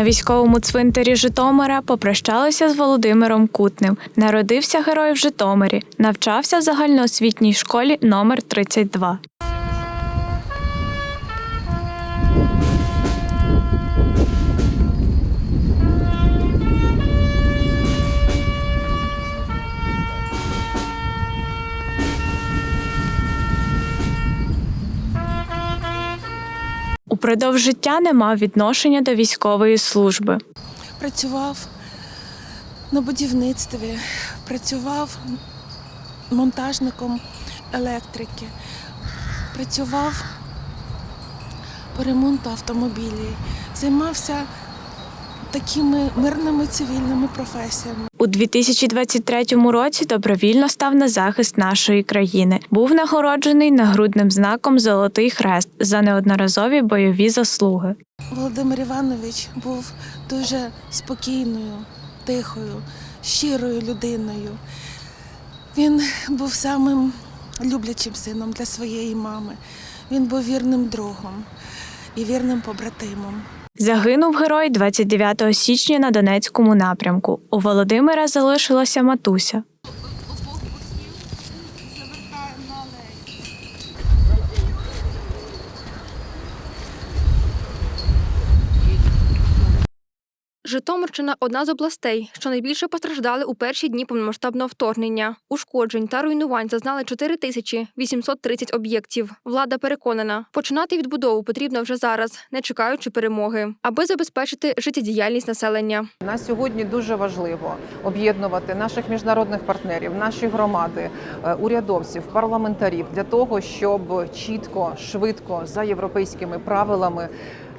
На військовому цвинтарі Житомира попрощалися з Володимиром Кутним. Народився герой в Житомирі, навчався в загальноосвітній школі номер 32. Упродовж життя не мав відношення до військової служби. працював на будівництві, працював монтажником електрики, працював по ремонту автомобілів, займався такими мирними цивільними професіями. У 2023 році добровільно став на захист нашої країни. Був нагороджений нагрудним знаком Золотий Хрест за неодноразові бойові заслуги. Володимир Іванович був дуже спокійною, тихою, щирою людиною. Він був самим люблячим сином для своєї мами. Він був вірним другом і вірним побратимом. Загинув герой 29 січня на Донецькому напрямку. У Володимира залишилася матуся. Житомирщина одна з областей, що найбільше постраждали у перші дні повномасштабного вторгнення. Ушкоджень та руйнувань зазнали 4830 об'єктів. Влада переконана, починати відбудову потрібно вже зараз, не чекаючи перемоги, аби забезпечити життєдіяльність населення. На сьогодні дуже важливо об'єднувати наших міжнародних партнерів, наші громади, е, урядовців, парламентарів для того, щоб чітко, швидко за європейськими правилами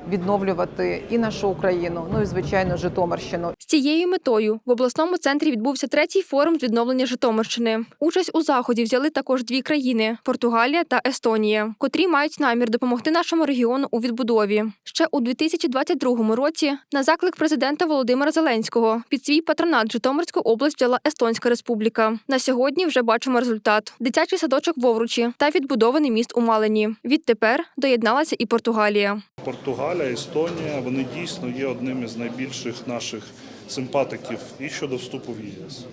відновлювати і нашу Україну, ну і звичайно Житомирщину. З цією метою в обласному центрі відбувся третій форум з відновлення Житомирщини. Участь у заході взяли також дві країни Португалія та Естонія, котрі мають намір допомогти нашому регіону у відбудові. Ще у 2022 році на заклик президента Володимира Зеленського під свій патронат Житомирську область взяла Естонська республіка. На сьогодні вже бачимо результат: дитячий садочок в Овручі та відбудований міст у Малині. Відтепер доєдналася і Португалія. Португалія, Естонія, вони дійсно є одним із найбільших наших симпатиків і щодо вступу в ЄС,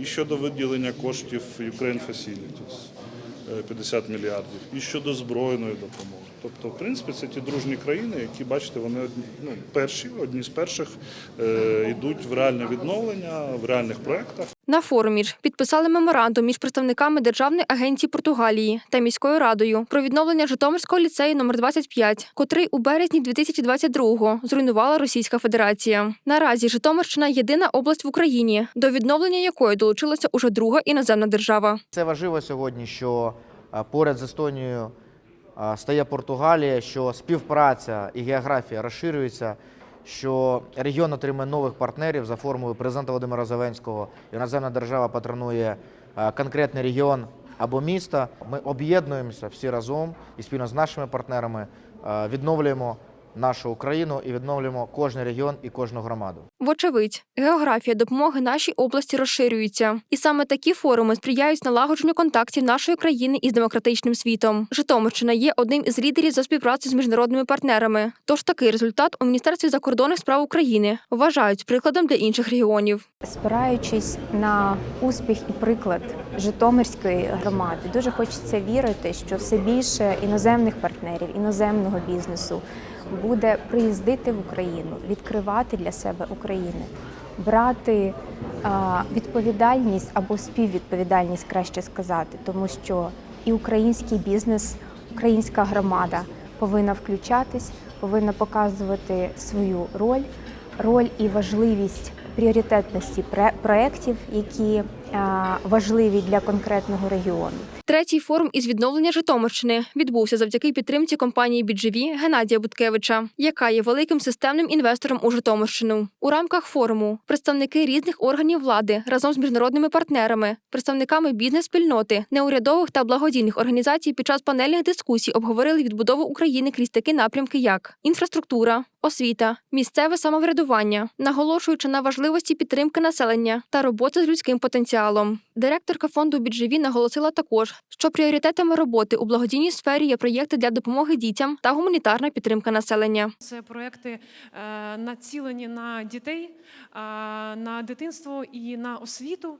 і щодо виділення коштів Ukraine Facilities е, 50 мільярдів, і щодо збройної допомоги. Тобто, в принципі, це ті дружні країни, які, бачите, вони ну, перші, одні з перших е, йдуть в реальне відновлення, в реальних проєктах. На форумі ж підписали меморандум між представниками Державної агенції Португалії та міською радою про відновлення Житомирського ліцею номер 25 котрий у березні 2022-го зруйнувала Російська Федерація. Наразі Житомирщина єдина область в Україні, до відновлення якої долучилася уже друга іноземна держава. Це важливо сьогодні, що поряд з Естонією стає Португалія, що співпраця і географія розширюється, що регіон отримає нових партнерів за формулою президента Володимира Зеленського. Іноземна держава патронує конкретний регіон або місто. Ми об'єднуємося всі разом і спільно з нашими партнерами відновлюємо нашу Україну і відновлюємо кожен регіон і кожну громаду. Вочевидь, географія допомоги нашій області розширюється, і саме такі форуми сприяють налагодженню контактів нашої країни із демократичним світом. Житомирщина є одним із лідерів за співпрацю з міжнародними партнерами. Тож такий результат у Міністерстві закордонних справ України вважають прикладом для інших регіонів. Спираючись на успіх і приклад Житомирської громади, дуже хочеться вірити, що все більше іноземних партнерів, іноземного бізнесу буде приїздити в Україну, відкривати для себе Україну, брати відповідальність або співвідповідальність, краще сказати, тому що і український бізнес, українська громада повинна включатись, повинна показувати свою роль, роль і важливість пріоритетності проєктів, які важливі для конкретного регіону. Третій форум із відновлення Житомирщини відбувся завдяки підтримці компанії «Біджеві» Геннадія Буткевича, яка є великим системним інвестором у Житомирщину. У рамках форуму представники різних органів влади разом з міжнародними партнерами, представниками бізнес-спільноти, неурядових та благодійних організацій під час панельних дискусій обговорили відбудову України крізь такі напрямки, як інфраструктура, освіта, місцеве самоврядування, наголошуючи на важливості підтримки населення та роботи з людським потенціалом. Директорка фонду «Біджеві» наголосила також що пріоритетами роботи у благодійній сфері є проєкти для допомоги дітям та гуманітарна підтримка населення. Це проекти е, націлені на дітей, е, на дитинство і на освіту.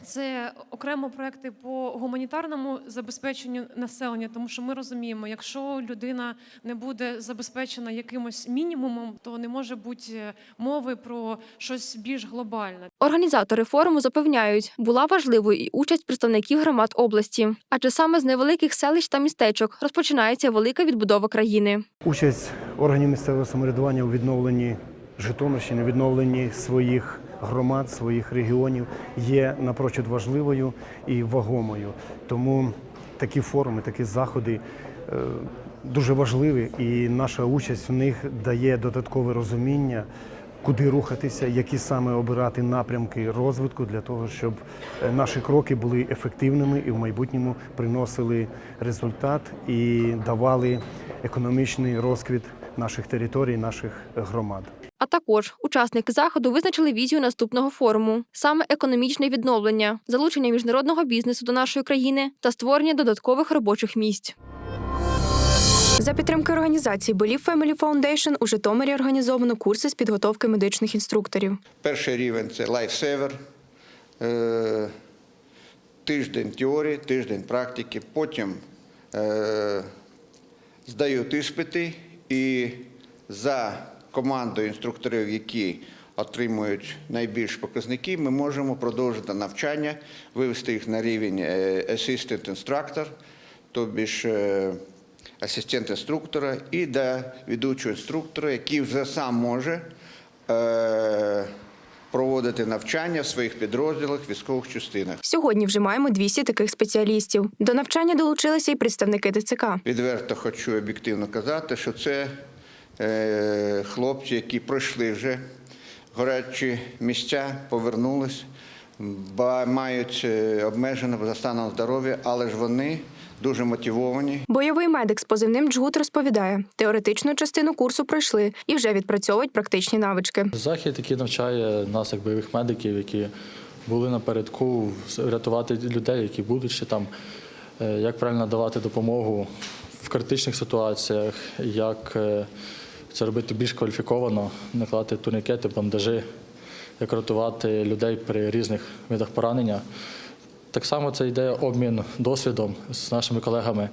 Е, Це окремо проекти по гуманітарному забезпеченню населення, тому що ми розуміємо, якщо людина не буде забезпечена якимось мінімумом, то не може бути мови про щось більш глобальне. Організатори форуму запевняють, була важливою і участь представників громад області, адже саме з невеликих селищ та містечок розпочинається велика відбудова країни. Участь органів місцевого самоврядування у відновленні Житомирщини, відновленні своїх громад, своїх регіонів є напрочуд важливою і вагомою. Тому такі форуми, такі заходи е, дуже важливі, і наша участь в них дає додаткове розуміння. Куди рухатися, які саме обирати напрямки розвитку для того, щоб е, наші кроки були ефективними і в майбутньому приносили результат і давали економічний розквіт наших територій, наших громад. А також учасники заходу визначили візію наступного форуму: саме економічне відновлення, залучення міжнародного бізнесу до нашої країни та створення додаткових робочих місць. За підтримки організації Believe Family Foundation у Житомирі організовано курси з підготовки медичних інструкторів. Перший рівень це лайфсевер. Е, Тиждень теорії, тиждень практики. Потім е, здають іспити і за командою інструкторів, які отримують найбільш показники, ми можемо продовжити навчання, вивести їх на рівень е, assistant instructor, тобі ж е, асистент інструктора і до ведучого інструктора, який вже сам може е, проводити навчання в своїх підрозділах, військових частинах. Сьогодні вже маємо 200 таких спеціалістів. До навчання долучилися й представники ТЦК. Відверто хочу об'єктивно казати, що це хлопці, які пройшли вже гарячі місця, повернулись, ба- мають е, обмежене за станом здоров'я, але ж вони дуже мотивовані. Бойовий медик з позивним Джгут розповідає, теоретичну частину курсу пройшли і вже відпрацьовують практичні навички. Захід, який навчає нас, як бойових медиків, які були напередку, рятувати людей, які будуть ще там, е, як правильно давати допомогу в критичних ситуаціях, як е, це робити більш кваліфіковано, накладати турнікети, бандажі, як рятувати людей при різних видах поранення. Так само це йде обмін досвідом з нашими колегами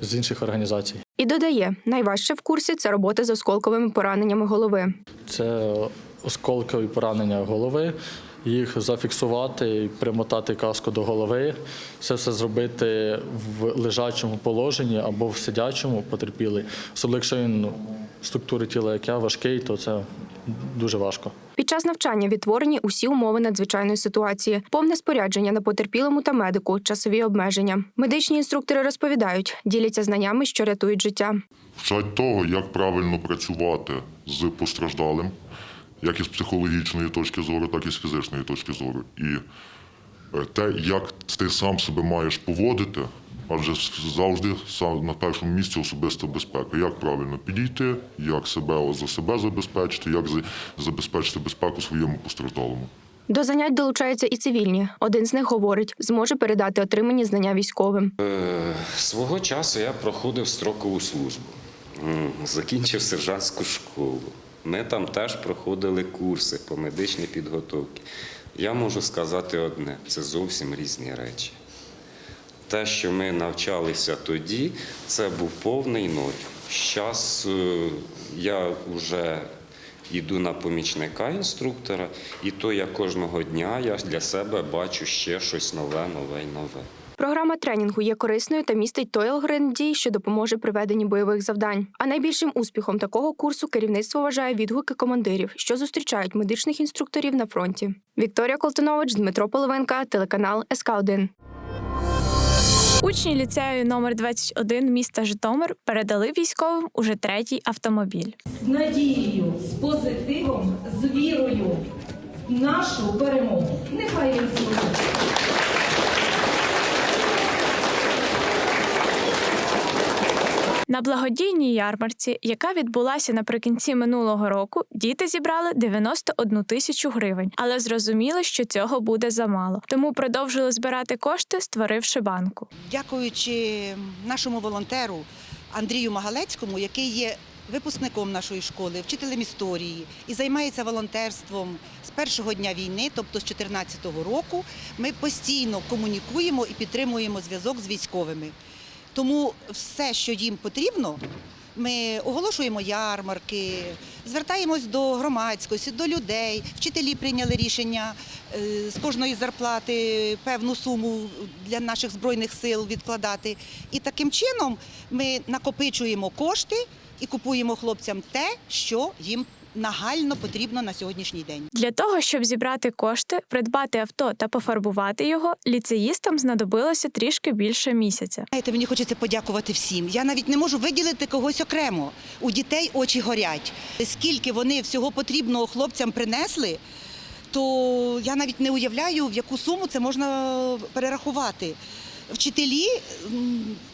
з інших організацій. І додає, найважче в курсі це робота з осколковими пораненнями голови. Це осколкові поранення голови, їх зафіксувати, і примотати каску до голови, це все зробити в лежачому положенні або в сидячому потерпілий. Особливо, якщо він структури тіла, як я, важкий, то це дуже важко. Під час навчання відтворені усі умови надзвичайної ситуації, повне спорядження на потерпілому та медику, часові обмеження. Медичні інструктори розповідають, діляться знаннями, що рятують життя. Вчать того, як правильно працювати з постраждалим, як із психологічної точки зору, так і з фізичної точки зору. І е, те, як ти сам себе маєш поводити, адже завжди сам на першому місці особиста безпека. Як правильно підійти, як себе за себе забезпечити, як забезпечити безпеку своєму постраждалому. До занять долучаються і цивільні. Один з них говорить, зможе передати отримані знання військовим. Е, Свого часу я проходив строкову службу, закінчив сержантську школу. Ми там теж проходили курси по медичній підготовці. Я можу сказати одне: це зовсім різні речі. Те, що ми навчалися тоді, це був повний ноль. Зараз я вже йду на помічника інструктора, і то я кожного дня я для себе бачу ще щось нове, нове і нове. Програма тренінгу є корисною та містить той алгоритм дій, що допоможе при веденні бойових завдань. А найбільшим успіхом такого курсу керівництво вважає відгуки командирів, що зустрічають медичних інструкторів на фронті. Вікторія Колтунович, Дмитро Половинка, телеканал СК 1 Учні ліцею номер 21 міста Житомир передали військовим уже третій автомобіль. з надією, з позитивом, з вірою в нашу перемогу. Нехай він служить. На благодійній ярмарці, яка відбулася наприкінці минулого року, діти зібрали 91 тисячу гривень, але зрозуміли, що цього буде замало. Тому продовжили збирати кошти, створивши банку. дякуючи нашому волонтеру Андрію Магалецькому, який є випускником нашої школи, вчителем історії і займається волонтерством з першого дня війни, тобто з 2014 року, ми постійно комунікуємо і підтримуємо зв'язок з військовими. Тому все, що їм потрібно, ми оголошуємо ярмарки, звертаємось до громадськості, до людей. Вчителі прийняли рішення е, з кожної зарплати певну суму для наших збройних сил відкладати. І таким чином ми накопичуємо кошти і купуємо хлопцям те, що їм нагально потрібно на сьогоднішній день. Для того, щоб зібрати кошти, придбати авто та пофарбувати його, ліцеїстам знадобилося трішки більше місяця. Знаєте, мені хочеться подякувати всім. Я навіть не можу виділити когось окремо. У дітей очі горять. Скільки вони всього потрібного хлопцям принесли, то я навіть не уявляю, в яку суму це можна перерахувати. Вчителі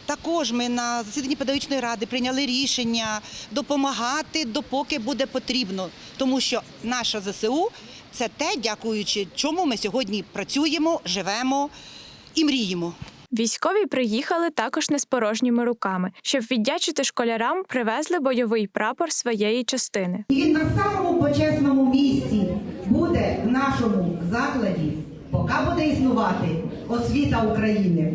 також ми на засіданні педагогічної ради прийняли рішення допомагати допоки буде потрібно, тому що наша ЗСУ це те, дякуючи чому ми сьогодні працюємо, живемо і мріємо. Військові приїхали також не з порожніми руками. Щоб віддячити школярам, привезли бойовий прапор своєї частини. І він на самому почесному місці буде в нашому закладі, поки буде існувати освіта України.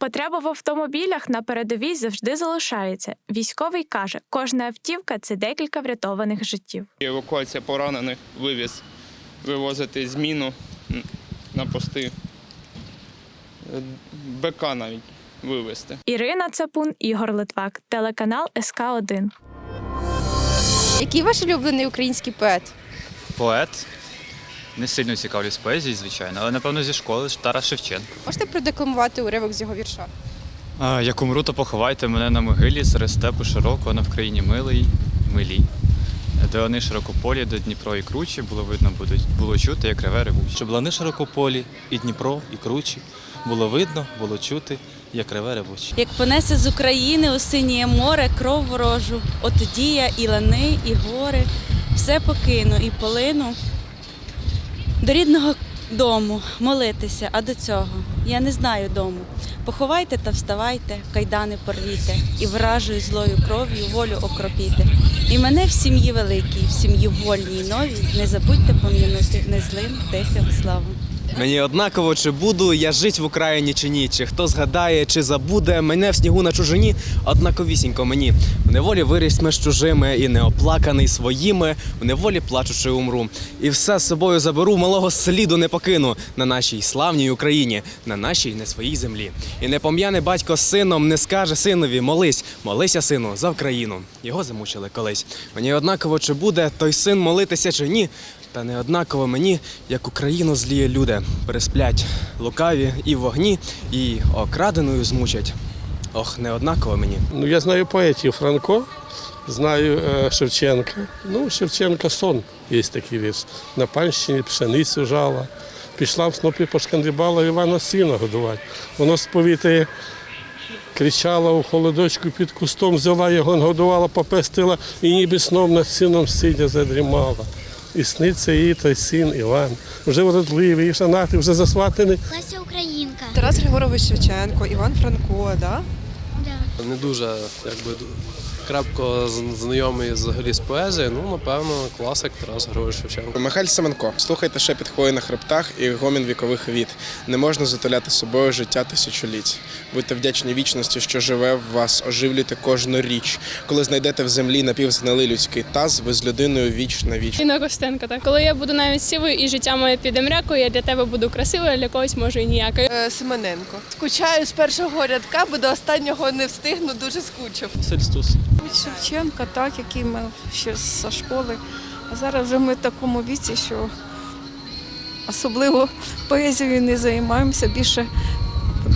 Потреба в автомобілях на передовій завжди залишається. Військовий каже, кожна автівка це декілька врятованих життів. Евакуація поранених, вивіз, вивозити зміну на пости. Е, БК навіть вивезти. Ірина Цапун, Ігор Литвак, телеканал СК 1 Який ваш улюблений український поет? Поет. Не сильно цікавлюсь поезією, звичайно, але напевно зі школи Тарас Шевченко. Можете продекламувати уривок з його вірша? А, як умру, то поховайте мене на могилі серед степу широкого, на Вкраїні милий, милій. Де лани широкополі, до Дніпро і кручі, було видно, будуть, було чути, як реве ревучі. Щоб лани широкополі, і Дніпро, і кручі. Було видно, було чути, як реве ревучі. Як понесе з України у синє море кров ворожу, от тоді я і лани, і гори, все покину і полину до рідного дому молитися, а до цього я не знаю дому. Поховайте та вставайте, кайдани порвіте, і вражою злою кров'ю волю окропіте. І мене в сім'ї великій, в сім'ї вольній новій, не забудьте пом'янути незлим тихим славу. Мені однаково, чи буду я жить в Україні чи ні, чи хто згадає, чи забуде мене в снігу на чужині, однаковісінько мені. В неволі виріс ми з чужими і неоплаканий своїми, в неволі плачучи умру. І все з собою заберу, малого сліду не покину на нашій славній Україні, на нашій не своїй землі. І не пом'яне батько сином, не скаже синові, молись, молися, сину, за Україну. Його замучили колись. Мені однаково, чи буде той син молитися чи ні. Та не однаково мені, як Україну зліє люди, пересплять лукаві і вогні, і окраденою змучать. Ох, не однаково мені. Ну, я знаю поетів Франко, знаю е, Шевченка. Ну, Шевченка сон є такий вірш. На панщині пшеницю жала. Пішла в снопі пошкандибала Івана сина годувати. Воно сповітає, кричала у холодочку під кустом, взяла його, годувала, попестила і ніби сном над сином сидя задрімала. І сниться їй той син Іван. Вже вродливий, і шанатий, вже засватаний. Леся Українка. Тарас Григорович Шевченко, Іван Франко, да? Да. Не дуже якби крепко знайомий взагалі з поезією. Ну, напевно, класик Тарас Григорович Шевченко. Михайль Семенко, слухайте шепіт хвої на хребтах і гомін вікових віт. Не можна затуляти собою життя тисячоліть. Будьте вдячні вічності, що живе в вас, оживлюйте кожну річ. Коли знайдете в землі напівзгнилий людський таз, ви з людиною віч на віч. Інна Костенко, так. Коли я буду навіть сівою і життя моє піде мрякою, я для тебе буду красивою, а для когось може і ніякою. Семененко. Скучаю з першого рядка, бо до останнього не встигну, дуже скучив. Сельстус. Шевченка, так, який ми ще з школи. А зараз вже ми в такому віці, що особливо поезією не займаємося. Більше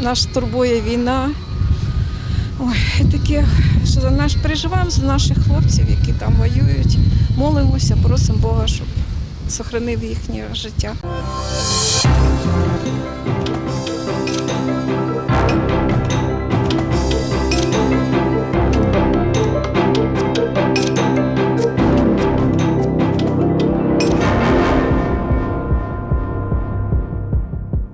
нас турбує війна. Ой, таке, що за наш переживаємо за наших хлопців, які там воюють. Молимося, просимо Бога, щоб сохранив їхнє життя.